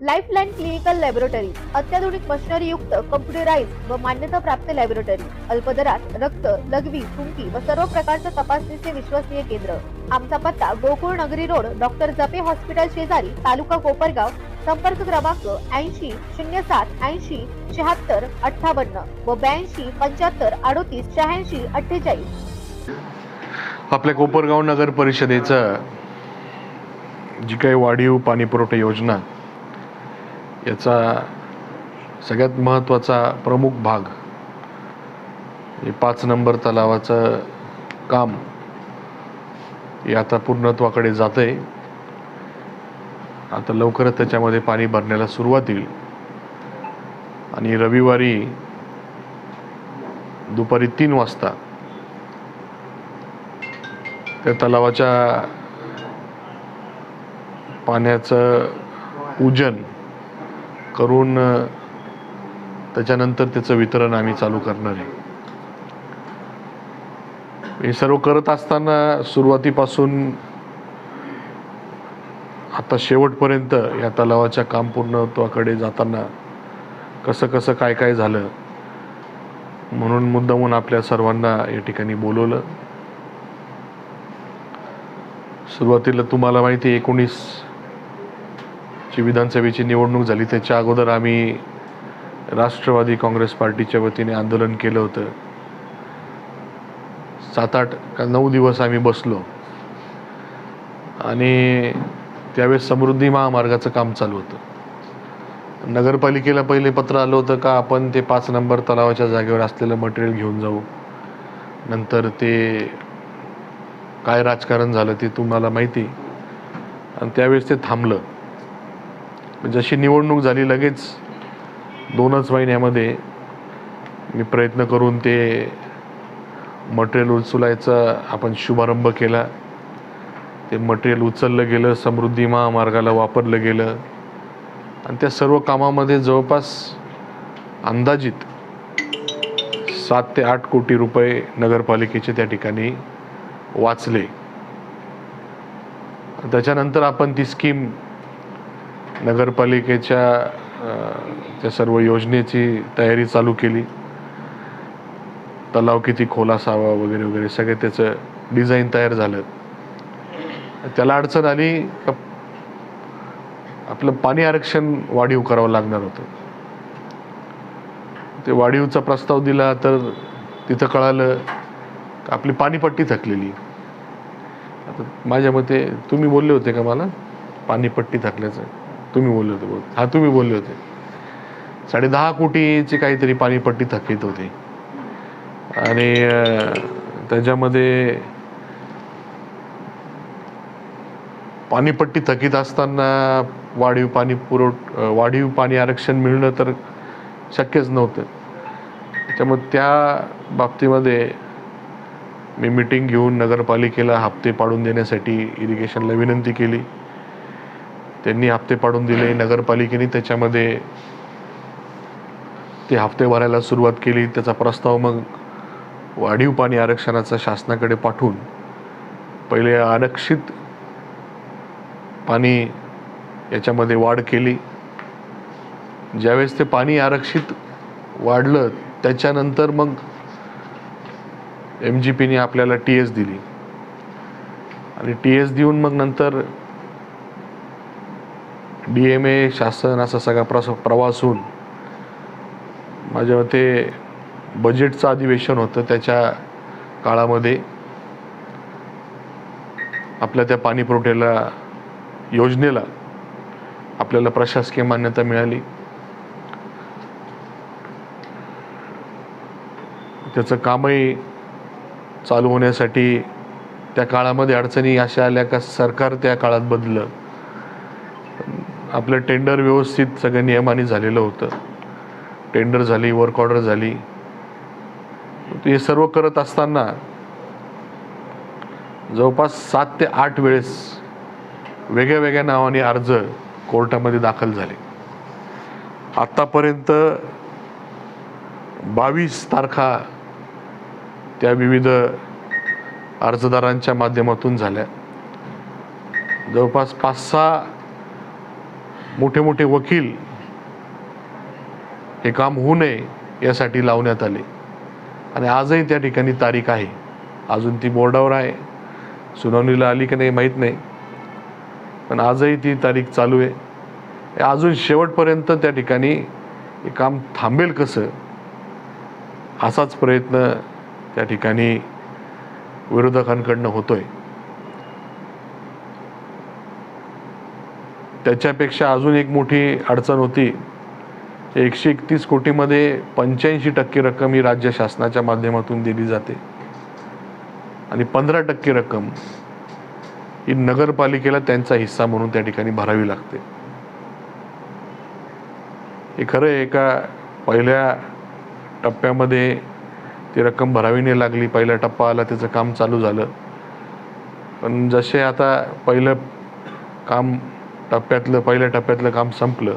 Lifeline clinical laboratory अत्याधुनिक मशिनरीयुक्त computerise व मान्यताप्राप्त लॅबोरेटरी अल्पदरात रक्त लघवी थुंकी व सर्व प्रकारच्या तपासणीचे विश्वसनीय केंद्र. आमचा पत्ता गोकुळ नगरी रोड डॉक्टर जपे हॉस्पिटल शेजारी तालुका कोपरगाव संपर्क क्रमांक ऐंशी शून्य सात ऐंशी शहात्तर अठ्ठावन्न व ब्याऐंशी पंच्याहत्तर अडोतीस शहाऐंशी अठ्ठेचाळीस. आपल्या कोपरगाव नगर परिषदेचं जी काही वाढीव पाणीपुरवठा योजना याचा सगळ्यात महत्त्वाचा प्रमुख भाग हे पाच नंबर तलावाचं काम हे आता पूर्णत्वाकडे जात आहे आता लवकरच त्याच्यामध्ये पाणी भरण्याला सुरुवात येईल आणि रविवारी दुपारी तीन वाजता त्या तलावाच्या पाण्याचं पूजन करून त्याच्यानंतर त्याचं वितरण आम्ही चालू करणार आहे. हे सर्व करत असताना सुरुवातीपासून आता शेवटपर्यंत या तलावाच्या काम पूर्णत्वाकडे जाताना कसं कसं काय काय झालं म्हणून मुद्दामून आपल्या सर्वांना या ठिकाणी बोलवलं. सुरुवातीला तुम्हाला माहिती एकोणीस ची विधानसभेची निवडणूक झाली त्याच्या अगोदर आम्ही राष्ट्रवादी काँग्रेस पार्टीच्या वतीने आंदोलन केलं होतं. सात आठ का नऊ दिवस आम्ही बसलो. आणि त्यावेळेस समृद्धी महामार्गाचं काम चालू होतं. नगरपालिकेला पहिले पत्र आलं होतं का आपण ते पाच नंबर तलावाच्या जागेवर असलेलं मटेरियल घेऊन जाऊ. नंतर ते काय राजकारण झालं ते तुम्हाला माहिती. आणि त्यावेळेस ते थांबलं. म्हणजे जशी निवडणूक झाली लगेच दोनच महिन्यामध्ये मी प्रयत्न करून ते मटेरियल उचलायचा आपण शुभारंभ केला. ते मटेरियल उचललं गेलं समृद्धी महामार्गाला वापरलं गेलं. आणि त्या सर्व कामामध्ये जवळपास अंदाजित सात ते आठ कोटी रुपये नगरपालिकेचे त्या ठिकाणी वाचले. त्याच्यानंतर आपण ती स्कीम नगरपालिकेच्या त्या सर्व योजनेची तयारी चालू केली. तलाव किती खोल असावा वगैरे वगैरे सगळे त्याचं डिझाईन तयार झालं. त्याला अडचण आली का आपलं पाणी आरक्षण वाढीव करावं लागणार होतं. ते वाढीवचा प्रस्ताव दिला तर तिथं कळालं आपली पाणीपट्टी थकलेली. आता माझ्या मते तुम्ही बोलले होते का मला? पाणीपट्टी थकल्याचं. तुम्ही बोलले होते बहुतेक. हा तुम्ही बोलले होते. साडे दहा कोटीची काहीतरी पाणीपट्टी थकीत होती. आणि त्याच्यामध्ये पाणीपट्टी थकीत असताना वाढीव पाणी पुरवठ वाढीव पाणी आरक्षण मिळणं तर शक्यच नव्हतं. त्यामुळे त्या बाबतीमध्ये मी मिटिंग घेऊन नगरपालिकेला हप्ते पाडून देण्यासाठी इरिगेशनला विनंती केली. त्यांनी हप्ते पाडून दिले नगरपालिकेने त्याच्यामध्ये ते हप्ते भरायला सुरुवात केली. त्याचा प्रस्ताव मग वाढीव पाणी आरक्षणाचा शासनाकडे पाठवून पहिले आरक्षित पाणी याच्यामध्ये वाढ केली. ज्यावेळेस ते पाणी आरक्षित वाढलं त्याच्यानंतर मग एम जी पीने आपल्याला टी एस दिली. आणि टी एस देऊन मग नंतर डी एम ए शासन असा सगळा प्रस प्रवास होऊन माझ्या मते बजेटचं अधिवेशन होतं त्याच्या काळामध्ये. आपल्या त्या पाणी पुरवठ्याला योजनेला आपल्याला प्रशासकीय मान्यता मिळाली. त्याचं कामही चालू होण्यासाठी त्या काळामध्ये अडचणी अशा आल्या का सरकार त्या काळात बदललं. आपलं टेंडर व्यवस्थित सगळं नियमाने झालेलं होतं. टेंडर झाली वर्क ऑर्डर झाली. हे सर्व करत असताना जवळपास सात ते आठ वेळेस वेगळ्या वेगळ्या नावाने अर्ज कोर्टामध्ये दाखल झाले. आत्तापर्यंत बावीस तारखा त्या विविध अर्जदारांच्या माध्यमातून झाल्या. जवळपास पाच सहा मोठे मोठे वकील हे काम होऊ नये यासाठी लावण्यात आले. आणि आजही त्या ठिकाणी तारीख आहे. अजून ती बोर्डावर आहे. सुनावणीला आली की नाही माहीत नाही. पण आजही ती तारीख चालू आहे. हे अजून शेवटपर्यंत त्या ठिकाणी हे काम थांबेल कसं? असाच प्रयत्न त्या ठिकाणी विरोधकांकडनं आहे त्याच्यापेक्षा अजून एक मोठी अडचण होती. एकशे एकतीस कोटीमध्ये पंच्याऐंशी टक्के रक्कम ही राज्य शासनाच्या माध्यमातून दिली जाते. आणि पंधरा टक्के रक्कम ही नगरपालिकेला त्यांचा हिस्सा म्हणून त्या ठिकाणी भरावी लागते. हे खरं आहे का पहिल्या टप्प्यामध्ये ती रक्कम भरावी नाही लागली पहिला टप्पा आला त्याचं काम चालू झालं. पण जसे आता पहिलं काम टप्प्यातलं पहिल्या टप्प्यातलं काम संपलं.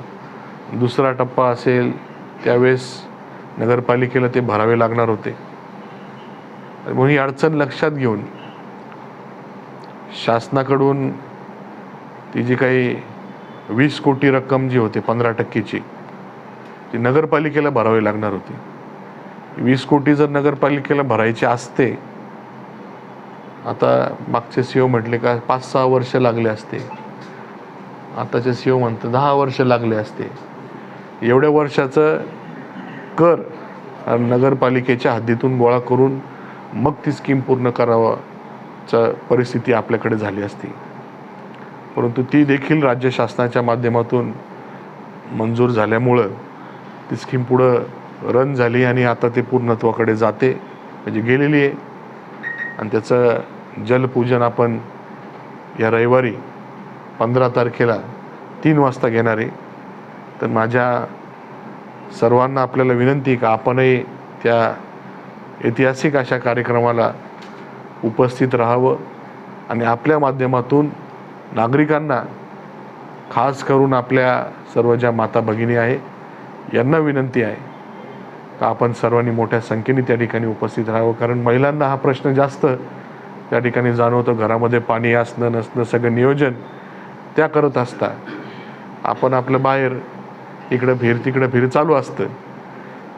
दुसरा टप्पा असेल त्यावेळेस नगरपालिकेला ते भरावे लागणार होते. म्हणून ही अडचण लक्षात घेऊन शासनाकडून ती जी काही वीस कोटी रक्कम जी होती पंधरा टक्केची ती नगरपालिकेला भरावी लागणार होती. वीस कोटी जर नगरपालिकेला भरायची असते आता मागचे सीओ म्हटले का पाच सहा वर्ष लागले असते. आताचे सीओ म्हणतं दहा वर्ष लागले असते. एवढ्या वर्षाचं कर नगरपालिकेच्या हद्दीतून गोळा करून मग ती स्कीम पूर्ण करावाचा परिस्थिती आपल्याकडे झाली असती. परंतु ती देखील राज्य शासनाच्या माध्यमातून मंजूर झाल्यामुळं ती स्कीम पुढं रन झाली आणि आता ते पूर्णत्वाकडे जाते म्हणजे गेलेली आहे. आणि त्याचं जलपूजन आपण या रविवारी पंधरा तारखेला तीन वाजता घेणार आहे. तर माझ्या सर्वांना आपल्याला विनंती का आपणही त्या ऐतिहासिक अशा कार्यक्रमाला उपस्थित राहावं आणि आपल्या माध्यमातून नागरिकांना खास करून आपल्या सर्व ज्या माता भगिनी आहे यांना विनंती आहे का आपण सर्वांनी मोठ्या संख्येने त्या ठिकाणी उपस्थित राहावं. कारण महिलांना हा प्रश्न जास्त त्या ठिकाणी जाणवतो. घरामध्ये पाणी असणं नसणं सगळं नियोजन त्या करत असता. आपण आपलं बाहेर इकडं फिर तिकडं फिर चालू असतं.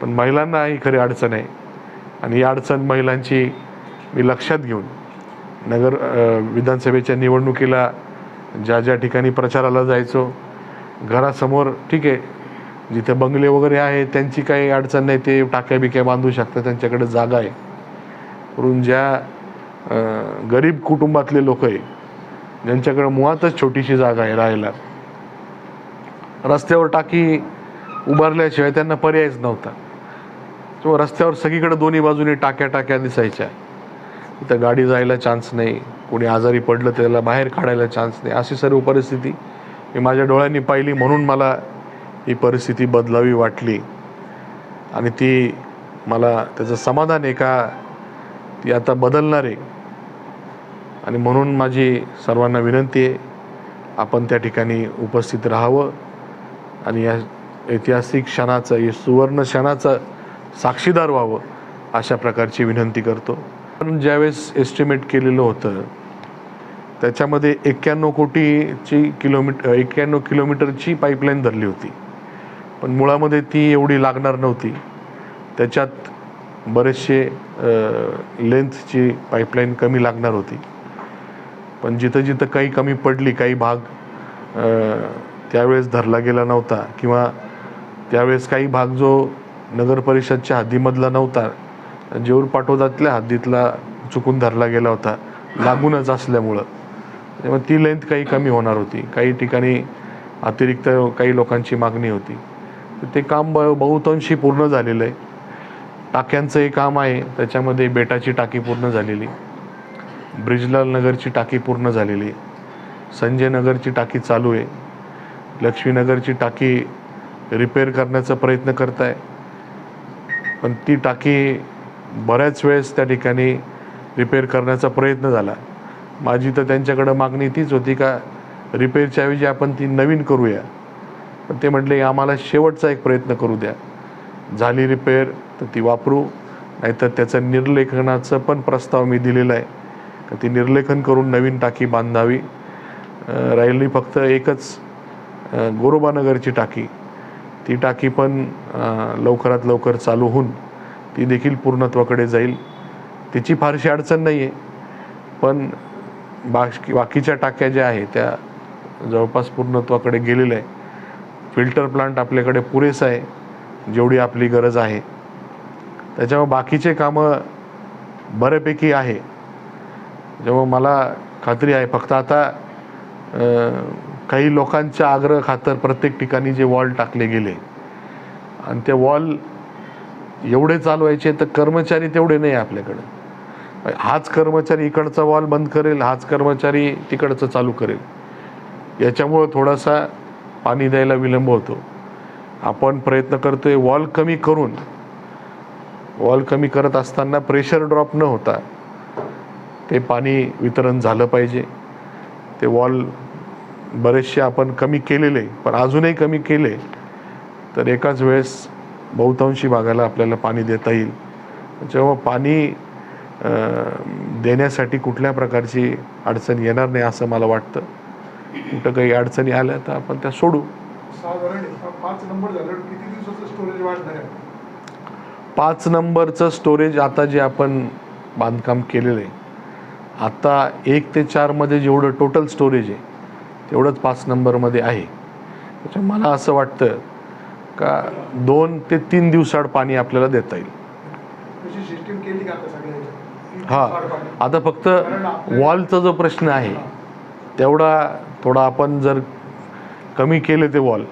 पण महिलांना ही खरी अडचण आहे. आणि ही अडचण महिलांची मी लक्षात घेऊन नगर विधानसभेच्या निवडणुकीला ज्या ज्या ठिकाणी प्रचाराला जायचो घरासमोर ठीक आहे जिथे बंगले वगैरे आहे त्यांची काही अडचण नाही ते टाक्या बिक्या बांधू शकतात त्यांच्याकडे जागा आहे. म्हणून ज्या गरीब कुटुंबातले लोक आहे ज्यांच्याकडे मुळातच छोटीशी जागा आहे राहायला. रस्त्यावर टाकी उभारल्याशिवाय त्यांना पर्यायच नव्हता. किंवा रस्त्यावर सगळीकडे दोन्ही बाजूनी टाक्या टाक्या दिसायच्या. तिथं गाडी जायला चान्स नाही कोणी आजारी पडलं त्याला बाहेर काढायला चान्स नाही. अशी सर्व परिस्थिती मी माझ्या डोळ्यांनी पाहिली म्हणून मला ही परिस्थिती बदलावी वाटली. आणि ती मला त्याचं समाधान आहे का? ती आता बदलणार आहे. आणि म्हणून माझी सर्वांना विनंती आहे आपण त्या ठिकाणी उपस्थित राहावं. आणि या ऐतिहासिक क्षणाचं या सुवर्ण क्षणाचं साक्षीदार व्हावं अशा प्रकारची विनंती करतो. पण ज्यावेळेस एस्टिमेट केलेलं होतं त्याच्यामध्ये एक्क्याण्णव कोटीची किलोमीटर एक्क्याण्णव किलोमीटरची पाईपलाईन धरली होती. पण मुळामध्ये ती एवढी लागणार नव्हती. त्याच्यात बरेचसे लेंथची पाईपलाईन कमी लागणार होती. पण जिथं जिथं काही कमी पडली काही भाग त्यावेळेस धरला गेला नव्हता किंवा त्यावेळेस काही भाग जो नगर परिषदच्या हद्दीमधला नव्हता जेऊर पाटोदातल्या हद्दीतला चुकून धरला गेला होता लागूनच असल्यामुळं. त्यामुळे ती लेंथ काही कमी होणार होती. काही ठिकाणी अतिरिक्त काही लोकांची मागणी होती. तर ते काम ब बहुतांशी पूर्ण झालेलं आहे. टाक्यांचं हे काम आहे. त्याच्यामध्ये बेटाची टाकी पूर्ण झालेली. ब्रिजलाल नगरची टाकी पूर्ण झालेली संजय नगरची टाकी चालू आहे. लक्ष्मीनगरची टाकी रिपेअर करण्याचा प्रयत्न करत आहे पण ती टाकी बऱ्याच वेळेस त्या ठिकाणी रिपेअर करण्याचा प्रयत्न झाला. माझी तर त्यांच्याकडं मागणी तीच होती का रिपेअरच्या ऐवजी आपण ती नवीन करूया. पण ते म्हटले आम्हाला शेवटचा एक प्रयत्न करू द्या. झाली रिपेअर तर ती वापरू. नाहीतर त्याचं निर्लेखनाचं पण प्रस्ताव मी दिलेला आहे. तर ती निर्लेखन करून नवीन टाकी बांधावी. राहिली फक्त एकच गोरोबानगरची टाकी. ती टाकी पण लवकरात लवकर चालू होऊन ती देखील पूर्णत्वाकडे जाईल. तिची फारशी अडचण नाही आहे पण बाकी बाकीच्या टाक्या ज्या आहे त्या जवळपास पूर्णत्वाकडे गेलेल्या आहे फिल्टर प्लांट आपल्याकडे पुरेसा आहे जेवढी आपली गरज आहे. त्याच्यामुळे बाकीचे कामं बऱ्यापैकी आहे. जेव्हा मला खात्री आहे फक्त आता काही लोकांच्या आग्रह खातर प्रत्येक ठिकाणी जे वॉल टाकले गेले. आणि ते वॉल एवढे चालवायचे तर कर्मचारी तेवढे नाही आपल्याकडं. हाच कर्मचारी इकडचा वॉल बंद करेल हाच कर्मचारी तिकडचं चालू करेल. याच्यामुळं थोडासा पाणी द्यायला विलंब होतो. आपण प्रयत्न करतोय वॉल कमी करून. वॉल कमी करत असताना प्रेशर ड्रॉप न होता ते पाणी वितरण झालं पाहिजे. ते वॉल बरेचसे आपण कमी केलेले पण अजूनही कमी केले तर एकाच वेळेस बहुतांशी भागाला आपल्याला पाणी देता येईल. जेव्हा पाणी देण्यासाठी कुठल्या प्रकारची अडचण येणार नाही असं मला वाटतं. कुठं काही अडचणी आल्या तर आपण त्या सोडू. पाच नंबरचं स्टोरेज आता जे आपण बांधकाम केलेलं आहे आता एक ते चारमध्ये जेवढं टोटल स्टोरेज आहे तेवढंच पाच नंबरमध्ये आहे. त्याच्यामुळे मला असं वाटतं का दोन ते तीन दिवसाड पाणी आपल्याला देता येईल? हा. आता फक्त वॉलचा जो प्रश्न आहे तेवढा थोडा आपण जर कमी केले ते वॉल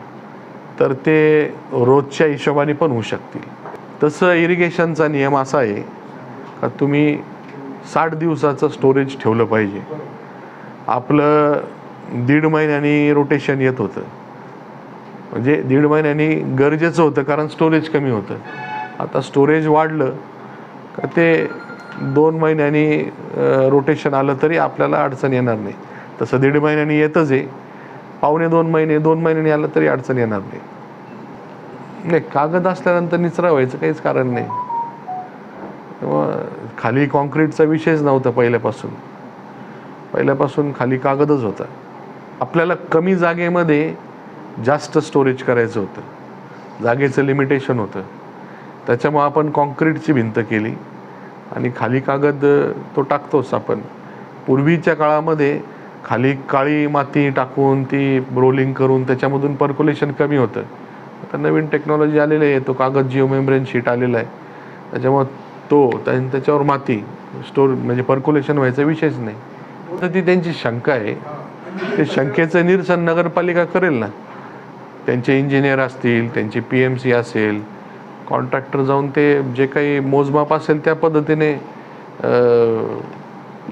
तर ते रोजच्या हिशोबाने पण होऊ शकतील. तसं इरिगेशनचा नियम असा आहे का तुम्ही साठ दिवसाचं स्टोरेज ठेवलं पाहिजे. आपलं दीड महिन्यानी रोटेशन येत होतं. म्हणजे दीड महिन्यानी गरजेचं होतं कारण स्टोरेज कमी होतं. आता स्टोरेज वाढलं का ते दोन महिन्यांनी रोटेशन आलं तरी आपल्याला अडचण येणार नाही. तसं दीड महिन्यांनी येतच आहे. पावणे दोन महिने दोन महिन्यांनी आलं तरी अडचण येणार नाही. नाही कागद असल्यानंतर निचरा व्हायचं काहीच कारण नाही. खाली कॉन्क्रीटचा विषयच नव्हता पहिल्यापासून. पहिल्यापासून खाली कागदच होता. आपल्याला कमी जागेमध्ये जास्त स्टोरेज करायचं होतं. जागेचं लिमिटेशन होतं. त्याच्यामुळे आपण कॉन्क्रीटची भिंत केली. आणि खाली कागद तो टाकतोच आपण. पूर्वीच्या काळामध्ये खाली काळी माती टाकून ती रोलिंग करून त्याच्यामधून पर्क्युलेशन कमी होतं. आता नवीन टेक्नॉलॉजी आलेली आहे. तो कागद जिओ मेम्ब्रेन शीट आलेला आहे. त्याच्यामुळं तो त्या- त्याच्यावर माती स्टोर म्हणजे पर्क्युलेशन व्हायचा विषयच नाही. तर ती त्यांची शंका आहे. ते शंकेचं निरसन नगरपालिका करेल ना? त्यांचे इंजिनियर असतील त्यांची पी एम सी असेल कॉन्ट्रॅक्टर जाऊन ते जे काही मोजमाप असेल त्या पद्धतीने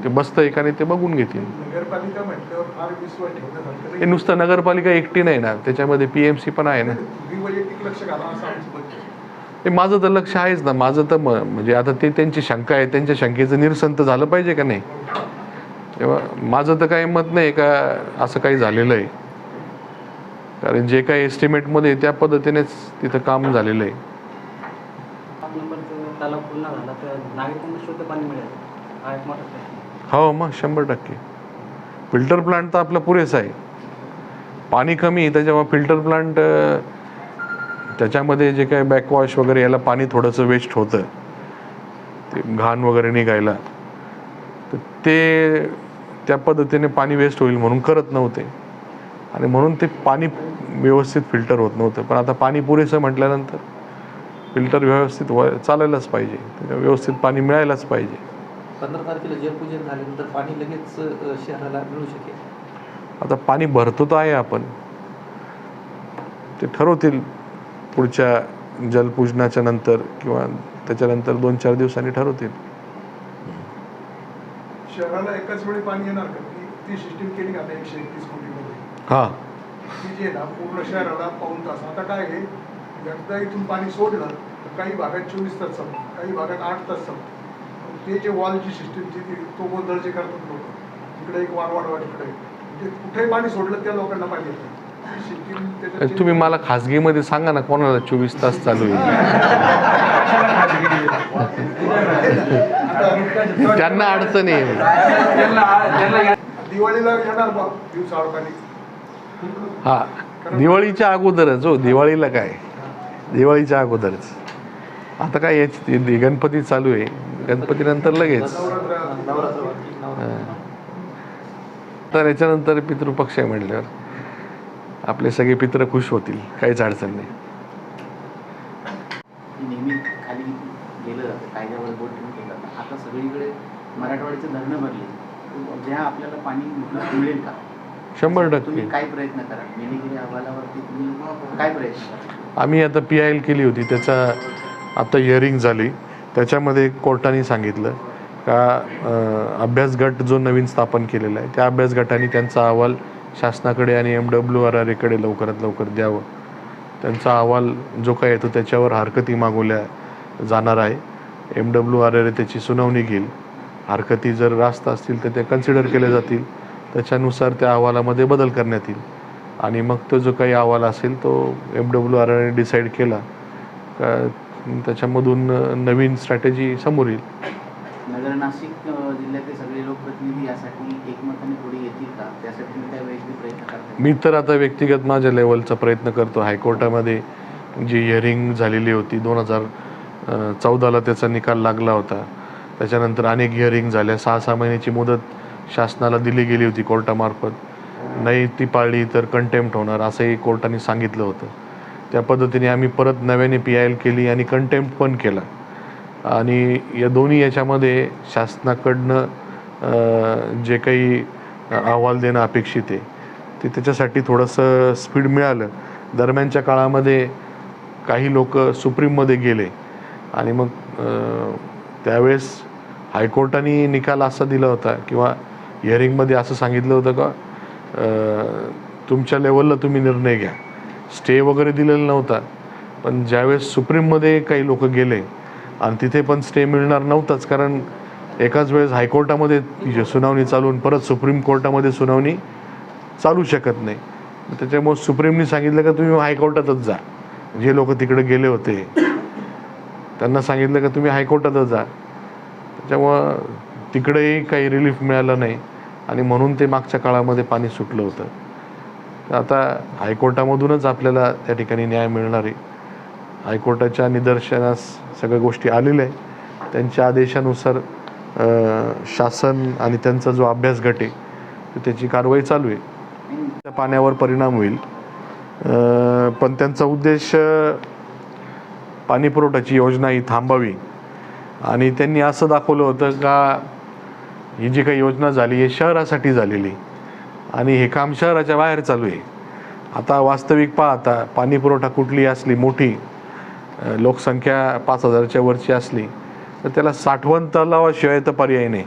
ते बसतं का नाही ते बघून घेतील. नुसतं नगरपालिका एकटी नाही ना? त्याच्यामध्ये पी एम सी पण आहे ना? माझं तर लक्ष आहेच ना. माझं तर म्हणजे आता ते त्यांची शंका आहे. त्यांच्या शंकेचं निरसन तर झालं पाहिजे का नाही? तेव्हा माझं तर काही मत नाही का असं काही झालेलं आहे. कारण जे काही एस्टिमेटमध्ये त्या पद्धतीनेच तिथं काम झालेलं आहे. हा मग शंभर टक्के. फिल्टर प्लांट तर आपलं पुरेसं आहे. पाणी कमी त्याच्यामुळे फिल्टर प्लांट त्याच्यामध्ये जे काय बॅकवॉश वगैरे याला पाणी थोडंसं वेस्ट होतं ते घाण वगैरे निघायला. तर ते त्या पद्धतीने पाणी वेस्ट होईल म्हणून करत नव्हते. आणि म्हणून ते पाणी व्यवस्थित फिल्टर होत नव्हतं. पण आता पाणी पुरेसं म्हटल्यानंतर फिल्टर व्यवस्थित व चालायलाच पाहिजे. व्यवस्थित पाणी मिळायलाच पाहिजे. पंधरा तारखेला जलपूजन झाल्यानंतर पाणी लगेच शहराला मिळू शकेल? आता पाणी भरतो तर आहे आपण. ते ठरवतील. पुढच्या जलपूजनाच्या नंतर किंवा त्याच्यानंतर दोन चार दिवसांनी ठरवतील. शहराला एकाच वेळी पाणी येणार का? ती ती सिस्टीम केली का आता एकशे एकतीस कोटीमध्ये? हां. ती जी आहे ना पूर्ण शहराला पाऊन तास. आता काय आहे? एकदा इथून पाणी सोडलं तर काही भागात चोवीस तास चालतं काही भागात आठ तास चालतं ते जे वॉलची सिस्टीमची ती तो गोंधळ जे करतात लोक इकडे एक वाढ वाढवा तिकडे कुठेही पाणी सोडलं त्या लोकांना पाणी तुम्ही मला खाजगीमध्ये सांगा ना कोणाला चोवीस तास चालू आहे. त्यांना अडचण आहे. दिवाळीला येणार बा दिवसाआड पाणी हा दिवाळीच्या अगोदरच हो दिवाळीला काय? दिवाळीच्या अगोदरच. आता काय गणपती चालू आहे. गणपती नंतर लगेच. हां. तर याच्यानंतर पितृपक्ष आहे म्हटल्यावर. आपले सगळे पित्र खुश होतील काहीच अडचण नाही. शंभर टक्के. आम्ही आता पी आय एल केली होती त्याचा आता हिअरिंग झाली. त्याच्यामध्ये कोर्टाने सांगितलं. का अभ्यास गट जो नवीन स्थापन केलेला आहे त्या अभ्यास गटाने त्यांचा अहवाल शासनाकडे आणि एम डब्ल्यू आर आर एकडे लवकरात लवकर द्यावं. त्यांचा अहवाल जो काय येतो त्याच्यावर हरकती मागवल्या जाणार आहे. एम डब्ल्यू आर आर त्याची सुनावणी घेईल. हरकती जर रास्त असतील तर त्या कन्सिडर केल्या जातील. त्याच्यानुसार त्या अहवालामध्ये बदल करण्यात येईल. आणि मग तो जो काही अहवाल असेल तो एम डब्ल्यू आर आरने डिसाईड केला. का त्याच्यामधून नवीन स्ट्रॅटेजी समोर येईल. नगर नाशिक जिल्ह्यातले सगळे लोकप्रतिनिधी यासाठी एकमताने पुढे येतील का? त्यासाठी मी काय वैयक्तिक प्रयत्न करतो मी तर आता व्यक्तिगत माझ्या लेवलचा प्रयत्न करतो. हायकोर्टामध्ये जी हिअरिंग झालेली होती दोन हजार चौदाला त्याचा निकाल लागला होता. त्याच्यानंतर अनेक हिअरिंग झाल्या. सहा सहा महिन्याची मुदत शासनाला दिली गेली होती कोर्टामार्फत. नाही ती पाळली तर कंटेम्प्ट होणार असंही कोर्टाने सांगितलं होतं. त्या पद्धतीने आम्ही परत नव्याने पी आय एल केली आणि कंटेम्प्ट पण केला. आणि या दोन्ही याच्यामध्ये शासनाकडनं जे काही अहवाल देणं अपेक्षित आहे ते त्याच्यासाठी थोडंसं स्पीड मिळालं. दरम्यानच्या काळामध्ये काही लोक सुप्रीममध्ये गेले आणि मग त्यावेळेस हायकोर्टाने निकाल असा दिला होता किंवा हिअरिंगमध्ये असं सांगितलं होतं का तुमच्या लेवलला तुम्ही निर्णय घ्या. स्टे वगैरे दिलेला नव्हता पण ज्यावेळेस सुप्रीममध्ये काही लोक गेले आणि तिथे पण स्टे मिळणार नव्हताच. कारण एकाच वेळेस हायकोर्टामध्ये सुनावणी चालून परत सुप्रीम कोर्टामध्ये सुनावणी चालू शकत नाही. त्याच्यामुळं त्याच्यामुळे सुप्रीमने सांगितलं का तुम्ही हायकोर्टातच जा. जे लोक तिकडे गेले होते त्यांना सांगितलं का तुम्ही हायकोर्टातच जा. त्याच्यामुळं तिकडेही काही रिलीफ मिळालं नाही. आणि म्हणून ते मागच्या काळामध्ये पाणी सुटलं होतं. तर आता हायकोर्टामधूनच आपल्याला त्या ठिकाणी न्याय मिळणार आहे. हायकोर्टाच्या निदर्शनास सगळ्या गोष्टी आलेल्या आहे त्यांच्या आदेशानुसार शासन आणि त्यांचा जो अभ्यास गट आहे त्याची कारवाई चालू आहे. त्या पाण्यावर परिणाम होईल. पण त्यांचा उद्देश पाणीपुरवठ्याची योजना ही थांबावी. आणि त्यांनी असं दाखवलं होतं का ही जी काही योजना झाली हे शहरासाठी झालेली. आणि हे काम शहराच्या बाहेर चालू आहे. आता वास्तविक पाहता पाणीपुरवठा कुठली असली मोठी लोकसंख्या पाच हजारच्या वरची असली तर त्याला साठवण तलावाशिवाय तर पर्याय नाही.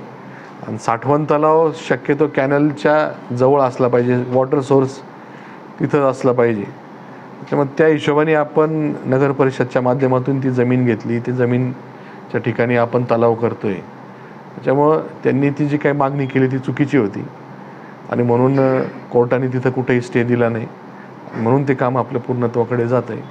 आणि साठवण तलाव शक्यतो कॅनलच्या जवळ असला पाहिजे वॉटर सोर्स तिथं असला पाहिजे. त्यामुळे त्या हिशोबाने आपण नगर परिषदच्या माध्यमातून ती जमीन घेतली ती जमीनच्या ठिकाणी आपण तलाव करतो आहे त्याच्यामुळं त्यांनी ती जी काही मागणी केली ती चुकीची होती. आणि म्हणून कोर्टाने तिथं कुठेही स्टे दिला नाही. म्हणून ते काम आपल्या पूर्णत्वाकडे जात आहे